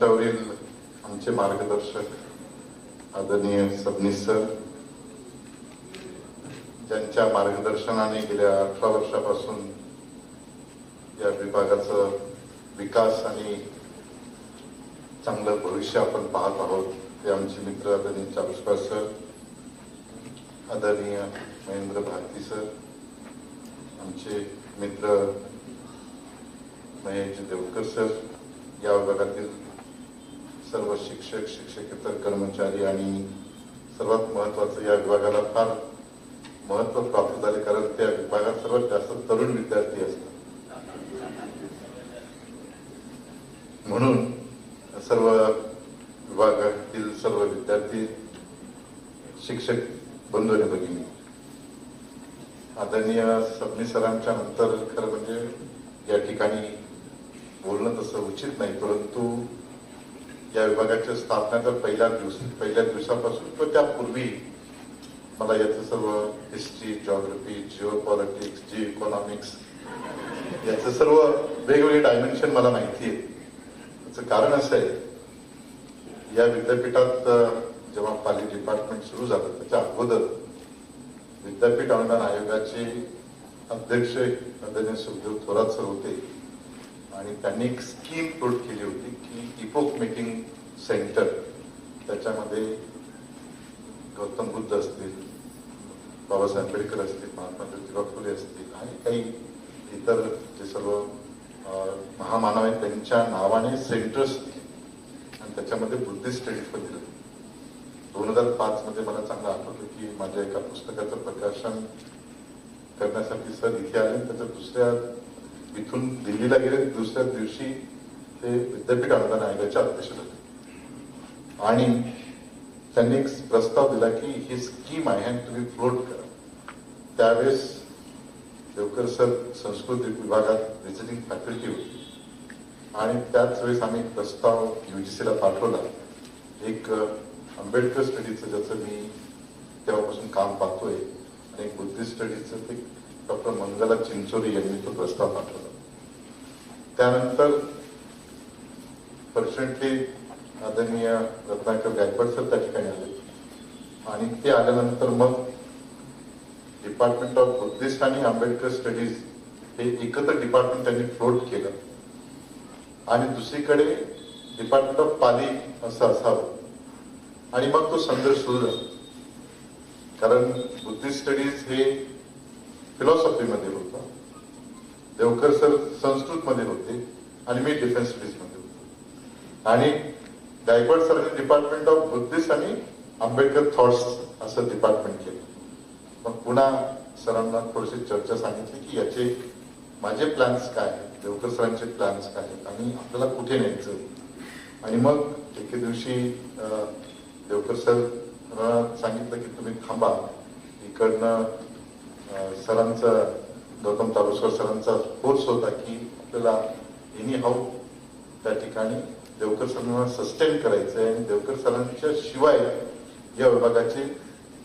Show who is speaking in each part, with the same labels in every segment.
Speaker 1: त्यावरील आमचे मार्गदर्शक आदरणीय सबनीस सर ज्यांच्या मार्गदर्शनाने गेल्या अठरा वर्षापासून या विभागाचा विकास आणि चांगलं भविष्य आपण पाहत आहोत ते आमचे मित्र आदरणीय चारुष्कर सर आदरणीय महेंद्र भारती सर आमचे मित्र महेश देवकर सर या विभागातील सर्व शिक्षक शिक्षकेतर कर्मचारी आणि सर्वात महत्वाचं या विभागाला फार महत्त्व प्राप्त झाले कारण त्या विभागात सर्वात जास्त तरुण विद्यार्थी असतात. म्हणून सर्व विभागातील सर्व विद्यार्थी शिक्षक बंधू आणि भगिनी आदरणीय सबनी सरांच्या नंतर खरं म्हणजे या ठिकाणी बोलणं तसं उचित नाही परंतु या विभागाच्या स्थापनेचा पहिल्या दिवस पहिल्या दिवसापासून किंवा त्यापूर्वी मला याचं सर्व history geography geo politics geo economics याचं सर्व वेगवेगळे डायमेन्शन मला माहिती आहे. त्याचं कारण असं आहे या विद्यापीठात जेव्हा पाली डिपार्टमेंट सुरू झालं त्याच्या अगोदर विद्यापीठ अनुदान आयोगाचे अध्यक्ष आदरणीय सुखदेव थोरात सर होते. आणि त्यांनी एक स्कीम फ्लोट केली होती की इपोक मेकिंग सेंटर त्याच्यामध्ये गौतम बुद्ध असतील बाबासाहेब आंबेडकर असतील महात्मा ज्योतिबा फुले असतील आणि काही इतर जे सर्व महामानव आहेत त्यांच्या नावाने सेंटर्स आणि त्याच्यामध्ये बुद्धिस्ट स्टडीज पण दिलं. दोन हजार पाच मध्ये मला चांगलं आठवतं की माझ्या एका पुस्तकाचं प्रकाशन करण्यासाठी सर इथे आले त्याच्या दुसऱ्या इथून दिल्लीला गेले दुसऱ्या दिवशी ते विद्यापीठ अनुदान आयोगाचे अध्यक्ष झाले आणि त्यांनी एक प्रस्ताव दिला की ही स्कीम आहे आणि तुम्ही फ्लोट करा. त्यावेळेस देवकर सर संस्कृत विभागात व्हिजिटिंग फॅकल्टी होती. आणि त्याच वेळेस आम्ही प्रस्ताव युजीसीला पाठवला. एक आंबेडकर स्टडीचं ज्याचं मी तेव्हापासून काम पाहतोय आणि एक बुद्धिस्ट स्टडीचं ते डॉक्टर मंगला चिंचोरी यांनी तो प्रस्ताव पाठवला. त्यानंतर पर्सेंटली आदरणीय रत्नाकर गायकवाड सर त्या ठिकाणी आले. आणि ते आल्यानंतर मग डिपार्टमेंट ऑफ बुद्धिस्ट आणि आंबेडकर स्टडीज हे एकत्र डिपार्टमेंट त्यांनी फ्लोट केलं. आणि दुसरीकडे डिपार्टमेंट ऑफ पाली असं असावं. आणि मग तो संघर्ष सुरू झाला. कारण बुद्धिस्ट स्टडीज हे फिलॉसॉफीमध्ये होतं. देवकर सर संस्कृतमध्ये होते आणि मी डिफेन्स स्टडीजमध्ये होतो. आणि गायकवाड सरांनी डिपार्टमेंट ऑफ बुद्धिस्ट आणि आंबेडकर थॉट्स असं डिपार्टमेंट केलं. मग पुन्हा सरांना थोडीशी चर्चा सांगितली की याचे माझे प्लॅन्स काय आहेत देवकर सरांचे प्लॅन्स काय आहेत आणि आपल्याला कुठे न्यायचं आणि मग एके दिवशी देवकर सर सांगितलं की तुम्ही थांबा. इकडनं सरांचं गौतम तालुसकर सरांचा कोर्स होता की आपल्याला एनी हाऊ त्या ठिकाणी देवकर सरांना सस्टेन करायचं आहे आणि देवकर सरांच्या शिवाय या विभागाचे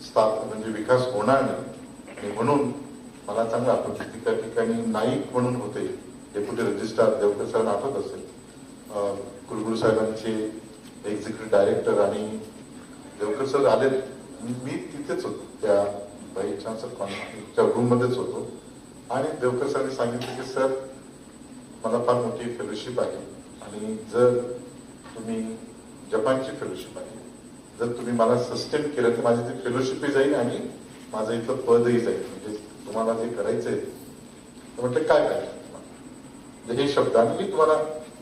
Speaker 1: स्थाप म्हणजे विकास होणार नाही. आणि म्हणून मला चांगलं आठवतं त्या ठिकाणी नाईक म्हणून होते डेप्युटी रजिस्ट्रार देवकर सरांना आठवत असेल? अं, कुलगुरू साहेबांचे एक्झिक्युटिव्ह डायरेक्टर आणि देवकर सर आले मी तिथेच होतो त्या बाई चान्सर कॉन्फरन्सच्या रूम मध्येच होतो. आणि देवकर सरांनी सांगितलं की सर मला फार मोठी फेलोशिप आहे आणि जर तुम्ही जपानची फेलोशिप आहे जर तुम्ही मला सस्टेन केलं तर माझी ती फेलोशिपही जाईल आणि माझं इथलं पदही जाईल. म्हणजे तुम्हाला जे करायचंय तर म्हटलं काय करायचं तुम्हाला? म्हणजे हे शब्द आणि मी तुम्हाला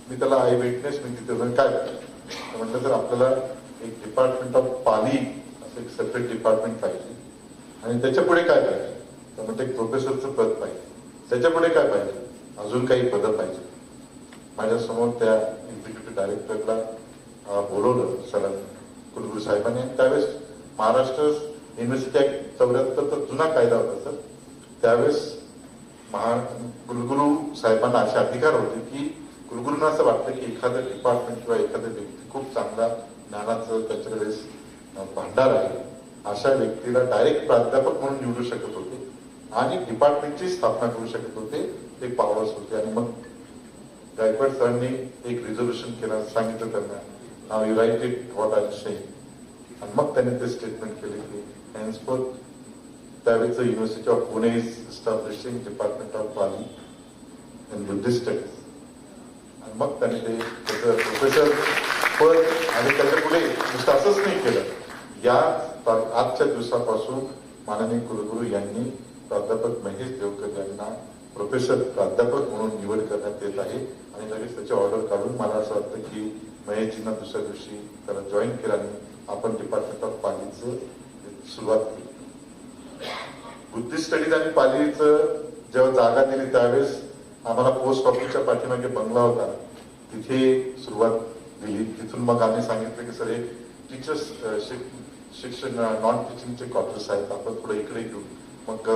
Speaker 1: मी त्याला आय वेटनेस मी तिथे जाऊन काय करायचं? तर म्हटलं तर आपल्याला एक डिपार्टमेंट ऑफ पाली असं एक सेपरेट डिपार्टमेंट पाहिजे आणि त्याच्या पुढे काय करायचं? तर म्हटलं एक प्रोफेसरचं पद पाहिजे. त्याच्या पुढे काय पाहिजे? अजून काही पदं पाहिजे. माझ्यासमोर त्या एक्झिक्युटिव्ह डायरेक्टरला बोलवलं सर कुलगुरू साहेबांनी. त्यावेळेस महाराष्ट्र युनिव्हर्सिटी ऍक्ट चौऱ्याहत्तर तर जुना कायदा होता सर. त्यावेळेस महा कुलगुरू साहेबांना असे अधिकार होते की कुलगुरूंना असं वाटतं की एखादं डिपार्टमेंट किंवा एखादा व्यक्ती खूप चांगला ज्ञानाचं त्याच्याकडे भांडार आहे. अशा व्यक्तीला डायरेक्ट प्राध्यापक म्हणून निवडू शकत होते. आणि डिपार्टमेंटची स्थापना करू शकत होते ते पॉवर्स होते. आणि मग गायकवाड सरांनी एक रिझोल्युशन केलं सांगितलं त्यांना नाव you write it what I saying आणि मग त्यांनी ते स्टेटमेंट केले की henceforth त्यावेळेचं university of Pune is establishing department of Pali in Buddhist studies आणि मग त्यांनी ते त्याचं प्रोफेसर पद आणि त्याच्या पुढे नुसतं असंच नाही केलं. या आजच्या दिवसापासून माननीय कुलगुरू यांनी प्राध्यापक महेश देवकर यांना प्रोफेसर प्राध्यापक म्हणून निवड करण्यात येत आहे. आणि लगेच त्याची ऑर्डर काढून मला असं वाटतं की महेशजींना दुसऱ्या दिवशी त्याला जॉईन केला आणि आपण डिपार्टमेंट ऑफ पालीचं सुरुवात केली. बुद्धिस्ट स्टडीज आणि पालीचं जेव्हा जागा दिली त्यावेळेस आम्हाला पोस्ट ऑफिसच्या पाठीमागे बंगला होता. तिथे सुरुवात दिली. तिथून मग आम्ही सांगितलं की सर हे टीचर्स शिक्षण नॉन टीचिंगचे क्वार्टर्स आहेत. आपण थोडं इकडे घेऊ मग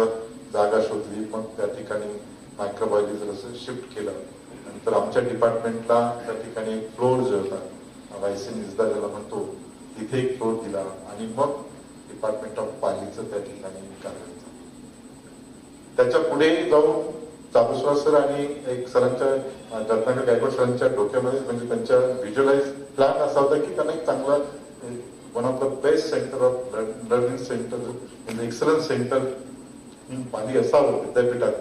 Speaker 1: जागा शोधली मग त्या ठिकाणी मायक्रोबायोलॉजी असं शिफ्ट केलं नंतर आमच्या डिपार्टमेंटला त्या ठिकाणी फ्लोर जो होता वायसिन इजदा ज्याला म्हणतो तिथे एक फ्लोर दिला आणि मग डिपार्टमेंट ऑफ पालीचं त्या ठिकाणी कार्य त्याच्या पुढे जाऊन चाबुसरा सर आणि एक सरांच्या अं, रत्नाकर गायकवाड सरांच्या डोक्यामध्ये म्हणजे त्यांच्या व्हिज्युअलाइज प्लॅन असा होता की त्यांना एक चांगला one of the best centre of learning centre in excellence centre पाणी असावं विद्यापीठात.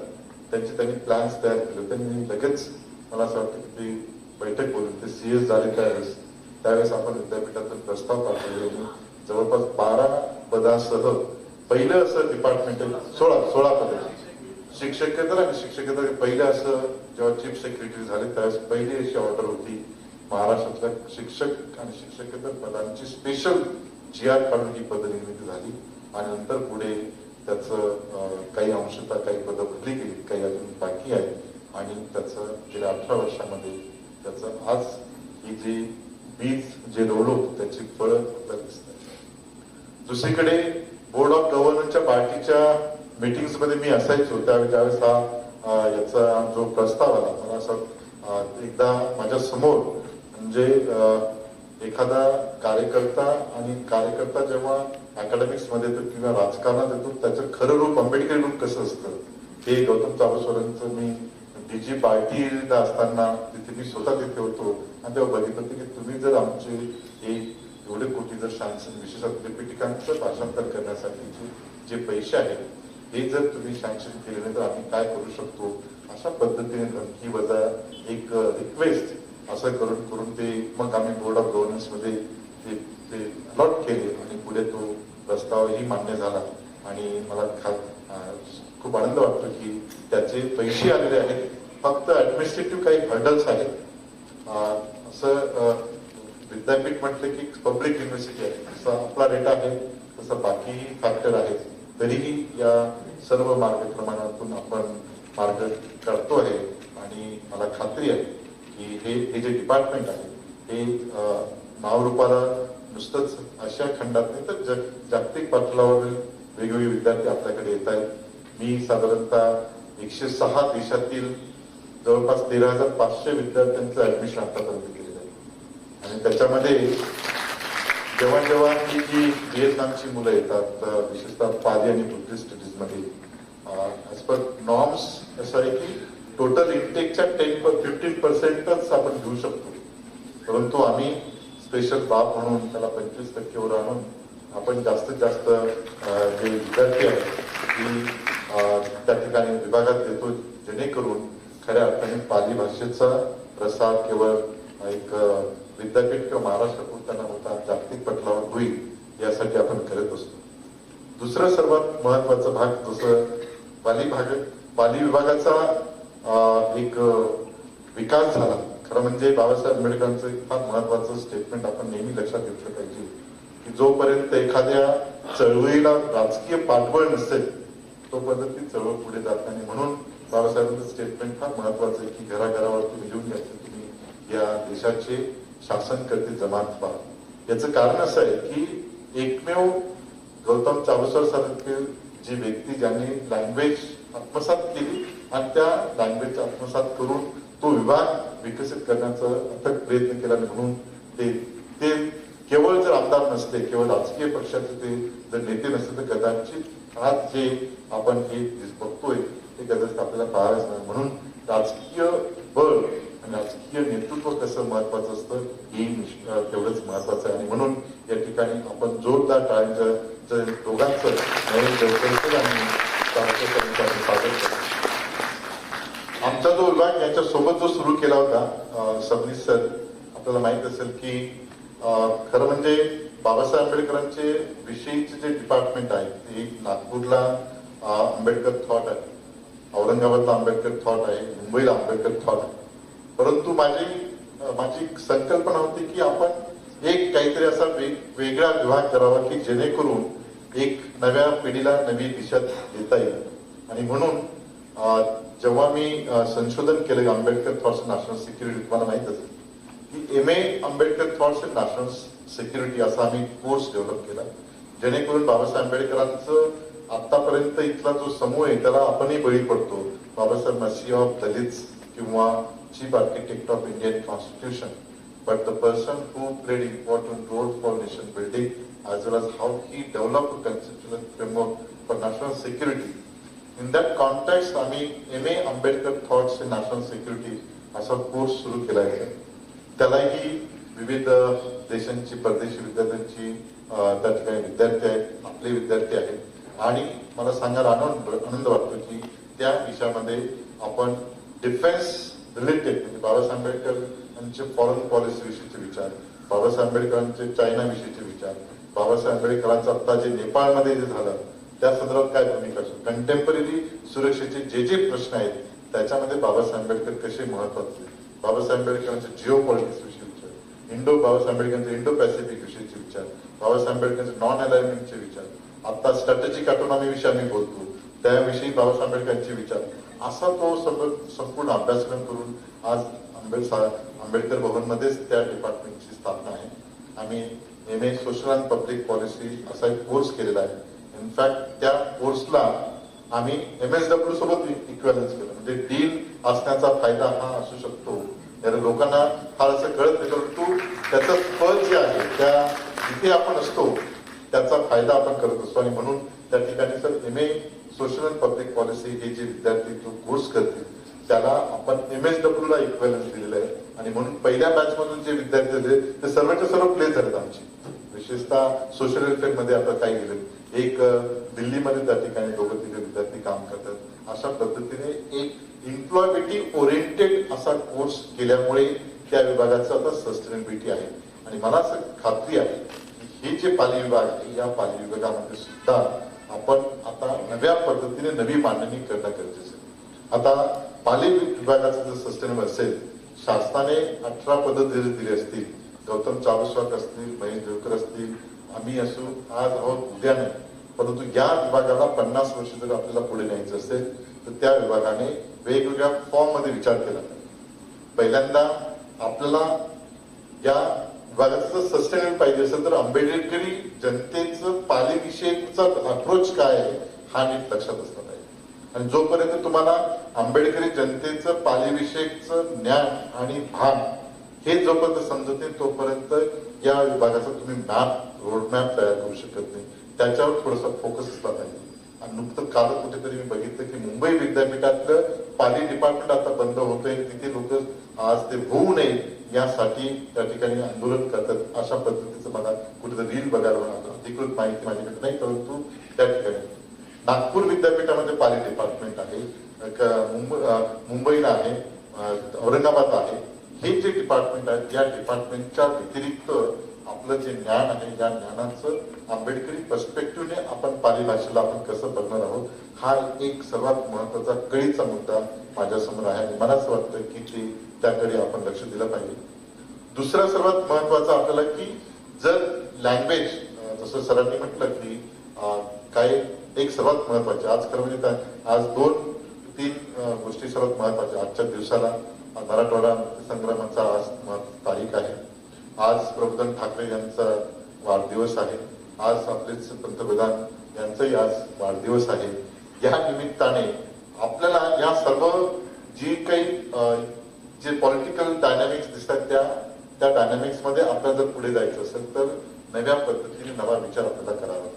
Speaker 1: त्यांचे त्यांनी प्लॅन्स तयार केले. त्यांनी लगेच मला असं वाटतं की ती बैठक बोलून ते सीएस झाले त्यावेळेस त्यावेळेस आपण विद्यापीठातून प्रस्ताव पाठवले जवळपास बारा पदासह पहिलं असं डिपार्टमेंट सोळा सोळा पद. शिक्षकेतर आणि शिक्षकेतर पहिलं असं जेव्हा चीफ सेक्रेटरी झाले त्यावेळेस पहिली अशी ऑर्डर होती महाराष्ट्रातल्या शिक्षक आणि शिक्षकेतर पदांची स्पेशल जी आर काढून ही पद निर्मिती झाली. आणि नंतर पुढे त्याचं काही अंशतः काही पदं भरली गेली काही अजून बाकी आहे आणि त्याचं गेल्या अठरा वर्षामध्ये त्याचं आज ही जी बीज जे रोवलो त्याची फळं आपल्याला दिसतात. दुसरीकडे बोर्ड ऑफ गव्हर्नरच्या पार्टीच्या मीटिंग्समध्ये मी असायचो. त्यावेळी ज्यावेळेस हा याचा जो प्रस्ताव आला मला असं एकदा माझ्यासमोर म्हणजे अं, एखादा कार्यकर्ता आणि कार्यकर्ता जेव्हा अकॅडमिक्समध्ये येतो किंवा राजकारणात येतो त्याचं खरं रूप आंबेडकरी रूप कसं असतं? हे गौतम चावसवरांचं मी डीजी पार्टीला असताना तिथे मी स्वतः तिथे होतो आणि तेव्हा बघितलं होतं की तुम्ही जर आमचे हे एवढे कोटी जर सँक्शन विशेषतः लिपिटिकांचं भाषांतर करण्यासाठीचे जे पैसे आहेत हे जर तुम्ही सँक्शन केले नाही तर आम्ही काय करू शकतो? अशा पद्धतीने धमकी वजा एक रिक्वेस्ट असं करून करून ते मग आम्ही बोर्ड ऑफ गव्हर्नन्समध्ये ते ते अलॉट केले आणि पुढे तो प्रस्तावही मान्य झाला. आणि मला खूप आनंद वाटतो की त्याचे पैसे आलेले आहेत. फक्त ऍडमिनिस्ट्रेटिव्ह काही हर्डल्स आहेत. असं विद्यापीठ म्हटलं की पब्लिक युनिव्हर्सिटी आहे. जसं आपला डेटा आहे तसं बाकी फॅक्टर आहेत. तरीही या सर्व मार्गक्रमणातून आपण मार्ग करतो आहे. आणि मला खात्री आहे की हे हे जे डिपार्टमेंट आहे हे अं, नावरूपाला नुसतंच आशिया खंडात नाही तर जग जागतिक पातळीवर वेगवेगळे विद्यार्थी आपल्याकडे येत आहेत. मी साधारणतः एकशे सहा देशातील जवळपास तेरा हजार पाचशे विद्यार्थ्यांचं ऍडमिशन आतापर्यंत केलेलं आहे. आणि त्याच्यामध्ये जेव्हा जेव्हा ही जी व्हिएतनामची मुलं येतात विशेषतः पाली आणि बुद्धिस्ट स्टडीजमध्ये ऍज पर नॉर्म्स असं आहे की टोटल इंटेकच्या टेन फिफ्टीन पर्सेंटच आपण घेऊ शकतो. परंतु आम्ही स्पेशल बाब म्हणून त्याला पंचवीस टक्केवर आणून आपण जास्तीत जास्त जे विद्यार्थी आहेत ती त्या ठिकाणी विभागात देतो जेणेकरून खऱ्या अर्थाने पाली भाषेचा प्रसार केवळ एक विद्यापीठ किंवा महाराष्ट्र पुरताना होता जागतिक पटलावर होईल यासाठी आपण करत असतो. दुसरं सर्वात महत्त्वाचा भाग जसं पाली भाग पाली विभागाचा अं, एक विकास झाला खरं म्हणजे बाबासाहेब आंबेडकरांचं एक फार महत्वाचं स्टेटमेंट आपण नेहमी लक्षात घेतलं पाहिजे. की जोपर्यंत एखाद्या चळवळीला राजकीय पाठबळ नसेल तोपर्यंत ती चळवळ पुढे जात नाही. म्हणून बाबासाहेबांचं स्टेटमेंट फार महत्वाचं आहे की घराघरावर तुम्ही लिहून घ्यायचं तुम्ही. या देशाचे शासन करते जमात पहा. याचं कारण असं आहे की एकमेव गौतम चावसर सारखे जी व्यक्ती ज्यांनी लँग्वेज आत्मसात केली आणि त्या लँग्वेज आत्मसात करून तो विभाग विकसित करण्याचा अथक प्रयत्न केला म्हणून ते ते केवळ जर आमदार नसते केवळ राजकीय पक्षाचे ते जर नेते नसते तर कदाचित आज जे आपण हे बघतोय ते कदाचित आपल्याला पाहायच नाही म्हणून राजकीय बळ आणि राजकीय नेतृत्व कसं महत्वाचं असतं हे तेवढंच महत्वाचं आहे. आणि म्हणून या ठिकाणी आपण जोरदार टाळ्यांचं दोघांचं नवीन सादर करतो. आमचा जो विभाग याच्यासोबत जो सुरू केला होता सबनीस सर आपल्याला माहीत असेल की खरं म्हणजे बाबासाहेब आंबेडकरांचे विषयीचे जे डिपार्टमेंट आहे ते नागपूरला आंबेडकर थॉट आहे. औरंगाबादला आंबेडकर थॉट आहे मुंबईला आंबेडकर थॉट आहे. परंतु माझी माझी संकल्पना होती की आपण एक काहीतरी असा वेग वेगळा विभाग करावा की जेणेकरून एक नव्या पिढीला नवी दिशा देता येईल. आणि म्हणून जेव्हा मी संशोधन केलं आंबेडकर थॉट्स नॅशनल सिक्युरिटी तुम्हाला माहीत असेल की M A Ambedkar thoughts national security असा आम्ही कोर्स डेव्हलप केला जेणेकरून बाबासाहेब आंबेडकरांचं आतापर्यंत इथला जो समूह आहे त्याला आपणही बळी पडतो बाबासाहेब मसी ऑफ दलित किंवा chief architect of Indian constitution but the person who played important role for nation building as well as how he developed a conceptual framework for national security. In that contact आम्ही M A Ambedkar thoughts in national security असा course सुरू केला आहे त्यालाही विविध देशांची परदेशी विद्यार्थ्यांची त्या ठिकाणी विद्यार्थी आहेत आपले विद्यार्थी आहेत आणि मला सांगायला आनंद आनंद वाटतो की त्या विषयामध्ये आपण डिफेन्स रिलेटेड म्हणजे बाबासाहेब आंबेडकर यांचे फॉरेन पॉलिसी विषयीचे विचार बाबासाहेब आंबेडकरांचे चायना विषयीचे विचार बाबासाहेब आंबेडकरांचं आता जे नेपाळमध्ये जे झालं त्या संदर्भात काय भूमिका असेल कंटेम्पररी सुरक्षेचे जे जे प्रश्न आहेत त्याच्यामध्ये बाबासाहेब आंबेडकर कसे महत्त्वाचे बाबासाहेब आंबेडकरांचे जिओ पॉलिटिक्स विषयी विचार. इंडो बाबासाहेब आंबेडकरांचे इंडो पॅसिफिक विषयीचे विचार. बाबासाहेब आंबेडकरांचे नॉन अलाइनमेंटचे विचार. आता स्ट्रॅटेजिक ऑटोनॉमी विषयी आम्ही बोलतो. त्याविषयी बाबासाहेब आंबेडकरांचे विचार. असा तो संपूर्ण अभ्यासक्रम करून आज आंबेडकर आंबेडकर भवन मध्येच त्या डिपार्टमेंटची स्थापना आहे. आम्ही M A social and public policy असा एक कोर्स केलेला आहे. इनफॅक्ट त्या कोर्सला आम्ही एम एस डब्ल्यू सोबत इक्वेलन्स केलं. म्हणजे डील असण्याचा फायदा हा असू शकतो. तर लोकांना फार असं कळत नाही परंतु त्याचं फळ जे आहे त्या जिथे आपण असतो त्याचा फायदा आपण करत असतो. आणि म्हणून त्या ठिकाणी sir M A social and public policy हे जे विद्यार्थी जो कोर्स करतील त्याला आपण एम एस डब्ल्यू ला इक्वेलन्स दिलेलं आहे. आणि म्हणून पहिल्या बॅच मधून जे विद्यार्थी होते ते सर्वच्या सर्व प्लेस झालेत आमची. विशेषतः सोशल वेलफेअरमध्ये आता काय गेले. एक दिल्लीमध्ये त्या ठिकाणी दोघं तिथे विद्यार्थी काम करतात. अशा पद्धतीने एक इम्प्लॉयबिलिटी ओरिएंटेड असा कोर्स केल्यामुळे त्या विभागाचं आता सस्टेनेबिलिटी आहे. आणि मला असं खात्री आहे की हे जे पाली विभाग आहे या पाली विभागामध्ये सुद्धा आपण आता नव्या पद्धतीने नवी मांडणी करणं गरजेचं आता पाली विभागाचं जर सस्टेनेबल असेल शासनाने अठरा पदं दिली दिली असतील गौतम चालुस्वाक असतील महेश देवकर असतील आम्ही असू आज आहोत उद्या नाही. परंतु या विभागाला पन्नास वर्ष जर आपल्याला पुढे न्यायचं असेल तर त्या विभागाने वेगवेगळ्या फॉर्ममध्ये विचार केला. पहिल्यांदा आपल्याला या विभागाचं सस्टेनेबल पाहिजे असेल तर आंबेडकरी जनतेचं पालीविषयीचा अप्रोच काय आहे हा नीट लक्षात असला पाहिजे. आणि जोपर्यंत तुम्हाला आंबेडकरी जनतेचं पालेविषयकचं ज्ञान आणि भान हे जोपर्यंत समजते तोपर्यंत या विभागाचा तुम्ही मॅप रोडमॅप तयार करू शकत नाही. त्याच्यावर थोडासा फोकस असला पाहिजे. आणि नुकतं काल कुठेतरी मी बघितलं की मुंबई विद्यापीठातलं पाली डिपार्टमेंट आता बंद होतंय तिथे लोक आज ते होऊ नये यासाठी त्या ठिकाणी आंदोलन करतात. अशा पद्धतीचं मला कुठेतरी रील बघायला मिळालं अधिकृत माहिती माझ्याकडे नाही परंतु त्या ठिकाणी. नागपूर विद्यापीठामध्ये पाली डिपार्टमेंट आहे मुंबईला आहे औरंगाबाद आहे. हे जे डिपार्टमेंट आहेत या डिपार्टमेंटच्या व्यतिरिक्त आपलं जे ज्ञान आहे या ज्ञानाचं आंबेडकरी पर्स्पेक्टिव्हने आपण पाली भाषेला आपण कसं बघणार आहोत हा एक सर्वात महत्त्वाचा कळीचा मुद्दा माझ्यासमोर आहे. आणि मला असं वाटतं की ते त्याकडे आपण लक्ष दिलं पाहिजे. दुसरा सर्वात महत्त्वाचा आपल्याला की जर लँग्वेज जसं सरांनी म्हटलं की काय एक सर्वात महत्त्वाचे आज खरं म्हणजे आज दोन तीन गोष्टी सर्वात महत्त्वाच्या आजच्या दिवसाला मराठवाडा संग्रामाचा आज तारीख आहे. आज प्रबोधन ठाकरे यांचा वाढदिवस आहे. आज आपलेच पंतप्रधान यांचाही आज वाढदिवस आहे. या निमित्ताने आपल्याला या सर्व जी काही जे पॉलिटिकल डायनामिक्स दिसतात त्या त्या डायनामिक्समध्ये आपल्याला जर पुढे जायचं असेल तर नव्या पद्धतीने नवा विचार आपल्याला करावा.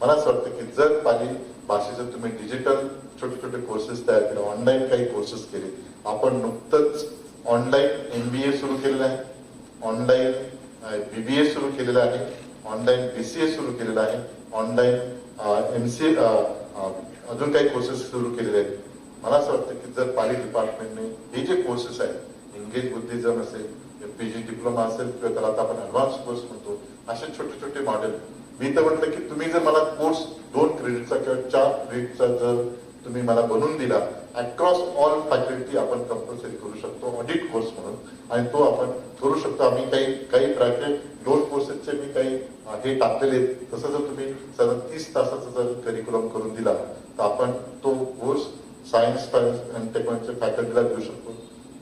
Speaker 1: मला असं वाटतं की जर पाली भाषेचं तुम्ही डिजिटल छोटे छोटे कोर्सेस तयार केले ऑनलाईन काही कोर्सेस केले आपण नुकतंच ऑनलाईन एमबीए सुरू केलेलं आहे. ऑनलाईन बीबीए सुरू केलेलं आहे ऑनलाईन बीसीए सुरू केलेलं आहे ऑनलाईन एम सी अजून काही कोर्सेस सुरू केलेले आहेत. मला असं वाटतं की जर पाली डिपार्टमेंटने हे जे कोर्सेस आहेत इंग्लिश बुद्धिझम असेल पी जी डिप्लोमा असेल किंवा त्याला आता आपण ऍडव्हान्स कोर्स म्हणतो असे छोटे छोटे मॉडेल मी तर म्हटलं की तुम्ही जर मला कोर्स दोन क्रेडिटचा किंवा चार क्रेडिटचा जर तुम्ही मला बनवून दिला अक्रॉस ऑल फॅकल्टी आपण कंपल्सरी करू शकतो ऑडिट कोर्स म्हणून. आणि तो आपण करू शकतो. आम्ही काही काही प्रायव्हेट दोन कोर्सेसचे मी काही हे टाकलेले तसं जर तुम्ही साधारण तीस तासाचा जर करिक्युलम करून दिला तर आपण तो कोर्स सायन्स अँड टेक्नॉलॉजी फॅकल्टीला देऊ शकतो.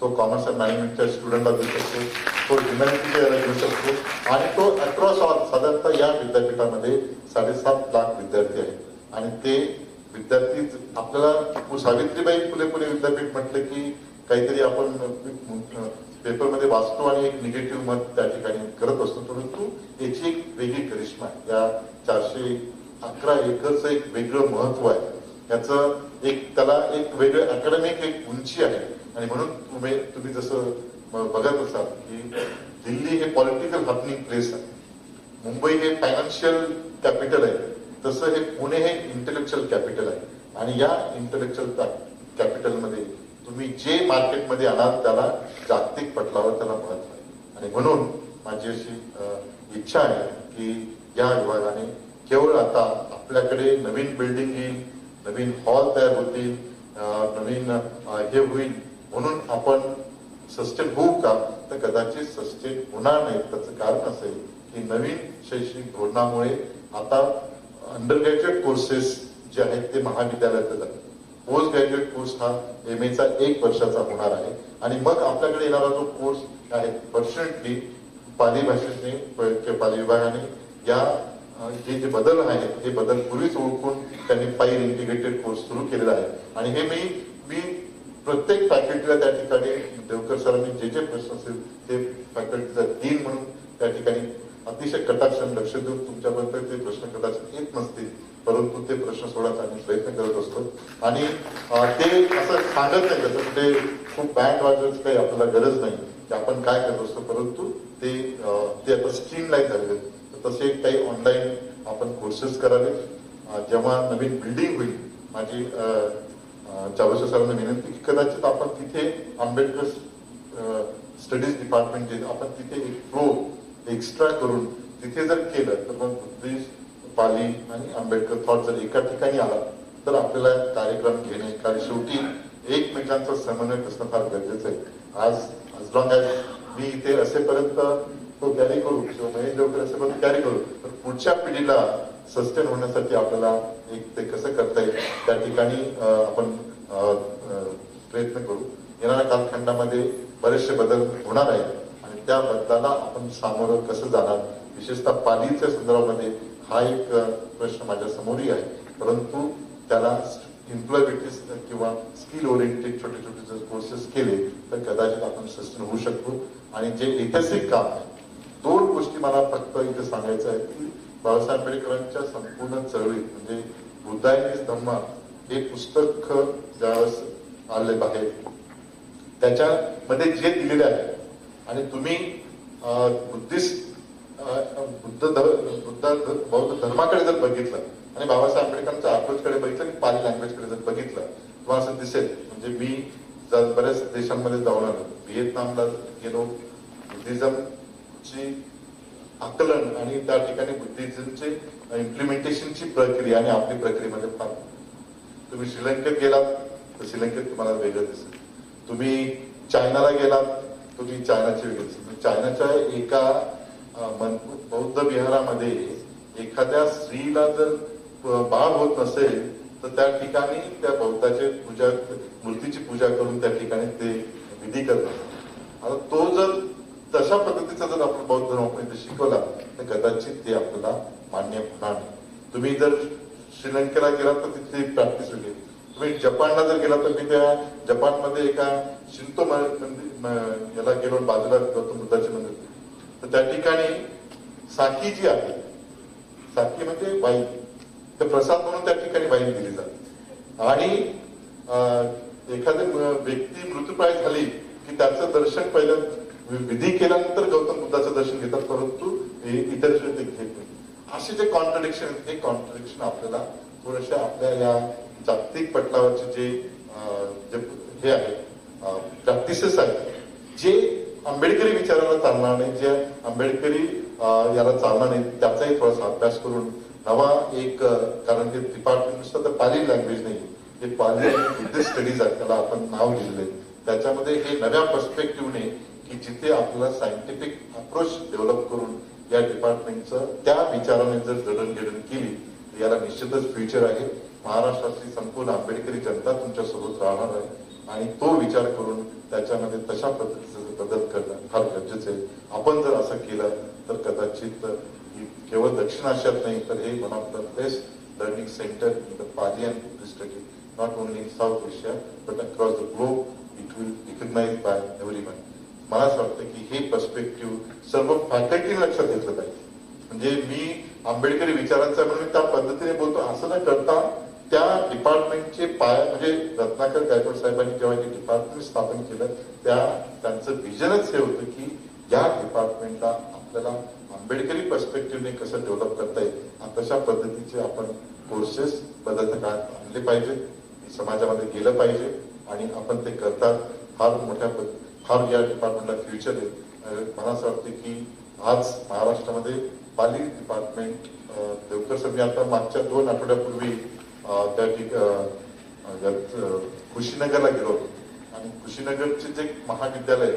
Speaker 1: तो कॉमर्स अँड मॅनेजमेंटच्या स्टुडंटला देऊ शकतो. तो ह्युमॅनिटीच्या याला देऊ शकतो. आणि तो अक्रॉस ऑल साधारणतः या विद्यापीठामध्ये साडेसात लाख विद्यार्थी आहेत. आणि ते विद्यार्थी आपल्याला सावित्रीबाई फुले पुणे विद्यापीठ म्हटलं की काहीतरी आपण पेपरमध्ये वाचतो आणि एक निगेटिव्ह मत त्या ठिकाणी करत असतो. परंतु याची एक वेगळी करिश्मा आहे. या चारशे अकरा एकरचं एक वेगळं महत्त्व आहे. याचं एक त्याला एक वेगळं अकॅडमिक एक उंची आहे. आणि म्हणून तुम्ही तुम्ही जसं बघत असाल की दिल्ली हे पॉलिटिकल हॅपनिंग प्लेस आहे. मुंबई हे फायनान्शियल कॅपिटल आहे. तसं हे पुणे हे इंटेलेक्च्युअल कॅपिटल आहे. आणि या इंटेलेक्च्युअल कॅपिटलमध्ये तुम्ही जे मार्केटमध्ये आणाल त्याला जागतिक पटलावर त्याला महत्त्व आहे आणि म्हणून माझी अशी इच्छा आहे की या विभागाने केवळ आता आपल्याकडे नवीन बिल्डिंग येईल नवीन हॉल तयार होतील नवीन हे होईल. म्हणून आपण सस्टेन होऊ का? तर कदाचित सस्टेन होणार नाही. त्याचं कारण असेल की नवीन शैक्षणिक धोरणामुळे आता अंडर ग्रॅज्युएट कोर्सेस जे आहेत ते महाविद्यालयात जातात पोस्ट ग्रॅज्युएट कोर्स हा एम चा एक वर्षाचा होणार आहे. आणि मग आपल्याकडे येणारा जो कोर्स आहे पर्सेंटली पाली भाषेने पाली विभागाने या जे जे बदल आहेत हे बदल पूर्वीच ओळखून त्यांनी फाईल इंटिग्रेटेड कोर्स सुरू केलेला आहे. आणि हे मी मी प्रत्येक फॅकल्टीला त्या ठिकाणी देवकर सरांनी जे जे प्रश्न असेल ते फॅकल्टीचा दिन म्हणून त्या ठिकाणी अतिशय कटाक्षाने लक्ष देऊन तुमच्यापर्यंत ते प्रश्न कदाचित येत नसतील परंतु ते प्रश्न सोडायचा आम्ही प्रयत्न करत असतो. आणि ते असं सांगत नाही जसं कुठे खूप बँड वाजवायची काही आपल्याला गरज नाही की आपण काय करत असतो परंतु ते ते आता स्ट्रीम लाईन झालेले तसे काही ऑनलाईन आपण कोर्सेस करावे. जेव्हा नवीन बिल्डिंग होईल माझी अं, सरांना विनंती की कदाचित आपण तिथे आंबेडकर स्टडीज डिपार्टमेंट जे आपण तिथे एक प्रो एक्स्ट्रा करून तिथे जर केलं तर मग बुद्धिस्ट पाली आणि आंबेडकर थॉट जर एका ठिकाणी आला तर आपल्याला कार्यक्रम घेणे कारण शेवटी एकमेकांचा समन्वय असणं फार गरजेचं आहे. आज as लॉंग ॲज मी इथे असेपर्यंत तो कॅरी करू किंवा महेश देवकर असेपर्यंत कॅरी करू तर पुढच्या पिढीला सस्टेन होण्यासाठी आपल्याला एक ते कसं करता येईल त्या ठिकाणी आपण प्रयत्न करू. येणाऱ्या कालखंडामध्ये बरेचसे बदल होणार आहेत. त्या बदलाला आपण सामोरं कसं जाणार? विशेषतः पालीच्या संदर्भामध्ये हा एक प्रश्न माझ्या समोरही आहे. परंतु त्याला इम्प्लॉयबिलिटी किंवा स्किल ओरिएंटेड छोटे छोटे जर कोर्सेस केले तर कदाचित आपण सस्टेन होऊ शकतो. आणि जे ऐतिहासिक काम आहे दोन गोष्टी मला फक्त इथे सांगायचं आहे की बाबासाहेब आंबेडकरांच्या संपूर्ण चळवळीत म्हणजे बुद्धायनीस धम्मा हे पुस्तक ज्यावेळेस आले बाहेर त्याच्यामध्ये जे दिलेले आहे आणि तुम्ही बुद्धिस्ट बुद्ध बुद्ध बौद्ध धर्माकडे जर बघितलं आणि बाबासाहेब आंबेडकरांच्या अप्रोचकडे बघितलं आणि पाली लँग्वेजकडे जर बघितलं तुम्हाला असं दिसेल म्हणजे मी जर बऱ्याच देशांमध्ये जाऊन आलो व्हिएतनामला गेलो बुद्धिझमची आकलन आणि त्या ठिकाणी बुद्धिझमचे इम्प्लिमेंटेशनची प्रक्रिया आणि आपली प्रक्रियेमध्ये फार तुम्ही श्रीलंकेत गेलात तर श्रीलंकेत तुम्हाला वेगळं दिसेल. तुम्ही चायनाला गेलात तुम्ही चायनाचे वेगळे चायनाच्या एका बौद्ध विहारामध्ये एखाद्या स्त्रीला जर बाब बाळ होत नसेल तर त्या ठिकाणी त्या बौद्धाचे पूजा मूर्तीची पूजा करून त्या ठिकाणी ते विधी करतात. आता तो जर तशा पद्धतीचा जर आपण बौद्ध धर्म शिकवला तर कदाचित ते आपल्याला मान्य होणार नाही. तुम्ही जर श्रीलंकेला गेलात तर तिथली प्रॅक्टिस वेगळी तुम्ही जपानला जर गेला तर मी त्या जपानमध्ये एका शिंतो मंदिर याला गेलो बाजूला गौतम बुद्धाचे मंदिर. तर त्या ठिकाणी साखी जी आहे साखी म्हणजे वाईन. तर प्रसाद म्हणून त्या ठिकाणी वाईन दिली जाते. आणि एखादी व्यक्ती मृत्यूप्राय झाली की त्याचं दर्शन पहिलं विधी केल्यानंतर गौतम बुद्धाचं दर्शन घेतात परंतु इतर घेत नाही. असे जे कॉन्ट्रडिक्शन हे कॉन्ट्रडिक्शन आपल्याला थोडेसे आपल्या या जागतिक पटलावरचे जे हे आहे प्रॅक्टिसेस आहेत जे आंबेडकरी विचाराला चालणार नाही जे आंबेडकरी याला चालणार नाही त्याचाही थोडासा अभ्यास करून नवा एक कारण की डिपार्टमेंट नुसतं तर पाली लँग्वेज नाही हे पाली बुद्धिस्ट स्टडीज आहेत त्याला आपण नाव दिलेलं आहे. त्याच्यामध्ये हे नव्या पर्स्पेक्टिव्हने की जिथे आपल्याला सायंटिफिक अप्रोच डेव्हलप करून या डिपार्टमेंटचं त्या विचाराने जर जडणघडण केली तर याला निश्चितच फ्युचर आहे. महाराष्ट्रातली संपूर्ण आंबेडकरी जनता तुमच्यासोबत राहणार आहे. आणि तो विचार करून त्याच्यामध्ये तशा पद्धतीचा बदल करणं फार गरजेचं आहे. आपण जर असं केलं तर कदाचित केवळ दक्षिण आशियात नाही तर हे one of the best learning centre in the Palian district not only in South Asia but across the globe it will recognise by every one मला असं वाटतं की हे पर्स्पेक्टिव्ह सर्व फॅकल्टी लक्षात घेतलं पाहिजे. म्हणजे मी आंबेडकरी विचारांचा म्हणून मी त्या पद्धतीने बोलतो असं न करता त्या डिपार्टमेंटचे पाया म्हणजे रत्नाकर गायकवाड साहेबांनी जेव्हा हे डिपार्टमेंट स्थापन केलं त्या त्यांचं विजनच हे होतं की या डिपार्टमेंटला आपल्याला आंबेडकरी पर्स्पेक्टिव्हने कसं डेव्हलप करता येईल आणि तशा पद्धतीचे आपण कोर्सेस बदलत्या काळात आणले पाहिजेत समाजामध्ये गेलं पाहिजे आणि आपण ते करतात फार मोठ्या फार या डिपार्टमेंटला फ्युचर आहे मला असं वाटतं की आज महाराष्ट्रामध्ये पाली डिपार्टमेंट देवकर सर मी आता मागच्या दोन आठवड्यापूर्वी त्या ठिक कुशीनगरला गेलो होतो. आणि कुशीनगरचे जे महाविद्यालय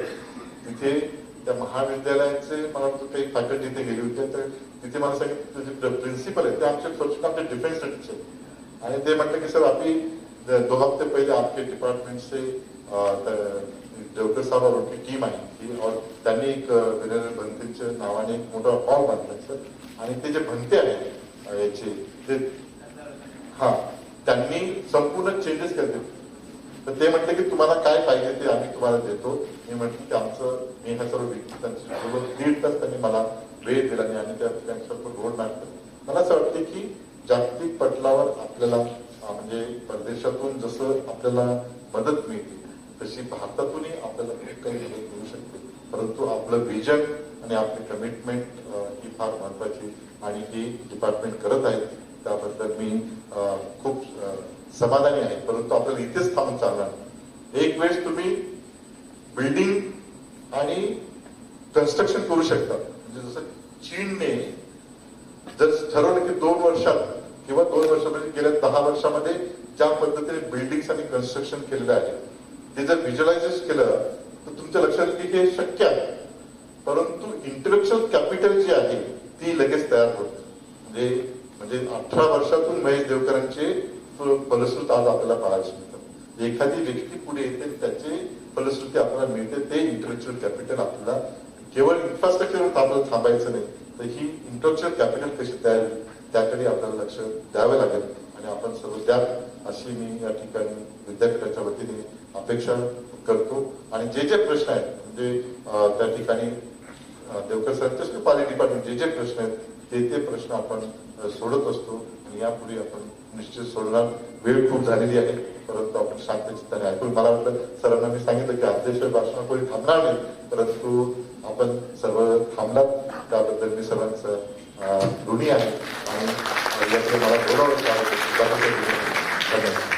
Speaker 1: तिथे त्या महाविद्यालयाचे मला वाटतं काही फॅकल्टी तिथे गेली होती. तर तिथे मला सांगितलं जे प्रिन्सिपल आहेत ते आमचे फर्स्ट आमचे डिफेन्स स्टडीचे आणि ते म्हटलं की सर आम्ही दो हफ्ते पहिले आपके डिपार्टमेंट से देवकर साहेब और उनकी टीम आहे. और त्यांनी एक अं, भंतेच्या नावाने एक मोठा हॉल बांधला सर. आणि ते जे भंते आहेत याचे ते हा त्यांनी संपूर्ण चेंजेस केले. तर ते म्हटले की तुम्हाला काय पाहिजे ते आम्ही तुम्हाला देतो. मी म्हटलं की आमचं मी ह्या सर्व व्यक्ती दीड तास त्यांनी मला वेळ दिला आणि आम्ही त्यांच्यासोबत रोड मॅप केलं. मला असं वाटतं की जागतिक पटलावर आपल्याला म्हणजे परदेशातून जसं आपल्याला मदत मिळते तशी भारतातूनही आपल्याला खूप काही मदत मिळू शकते. परंतु आपलं विजन आणि आपली कमिटमेंट ही फार महत्वाची आणि ही डिपार्टमेंट करत आहे त्याबद्दल मी खूप समाधानी आहे. परंतु आपल्याला इथेच थांबून चालणार एक वेळेस तुम्ही बिल्डिंग आणि कन्स्ट्रक्शन करू शकता. म्हणजे जसं चीनने जर ठरवलं की दोन वर्षात किंवा दोन वर्षामध्ये गेल्या दहा वर्षामध्ये ज्या पद्धतीने बिल्डिंग आणि कन्स्ट्रक्शन केलेलं आहे ते जर व्हिज्युअलायझेस केलं तर तुमच्या लक्षात येईल की हे शक्य आहे. परंतु इंटलेक्च्युअल कॅपिटल जी आहे ती लगेच तयार होत म्हणजे म्हणजे अठरा वर्षातून महेश देवकरांचे फलश्रुत आज आपल्याला पाहायला मिळतात एखादी व्यक्ती पुढे येते त्याचे फलश्रुती आपल्याला मिळते ते इंटेलेक्च्युअल कॅपिटल आपल्याला केवळ इन्फ्रास्ट्रक्चरवर आपल्याला थांबायचं नाही तर ही इंटेलेक्च्युअल कॅपिटल कशी तयार होईल त्याकडे आपल्याला लक्ष द्यावं लागेल. आणि आपण सर्व त्या अशी मी या ठिकाणी विद्यापीठाच्या वतीने अपेक्षा करतो. आणि जे जे प्रश्न आहेत म्हणजे त्या ठिकाणी देवकर सर पाली डिपार्टमेंट जे जे प्रश्न आहेत ते ते प्रश्न आपण सोडत असतो. आणि यापुढे आपण निश्चित सोडणार. वेळ खूप झालेली आहे. परंतु आपण शांत चित्ताने ऐकून मला वाटलं सरांना मी सांगितलं की अध्यक्ष भाषण कोणी थांबणार नाही. परंतु आपण सर्व थांबलात. त्याबद्दल मी सर्वांचं ऋणी आहे. आणि याचं मला गौरव धन्यवाद.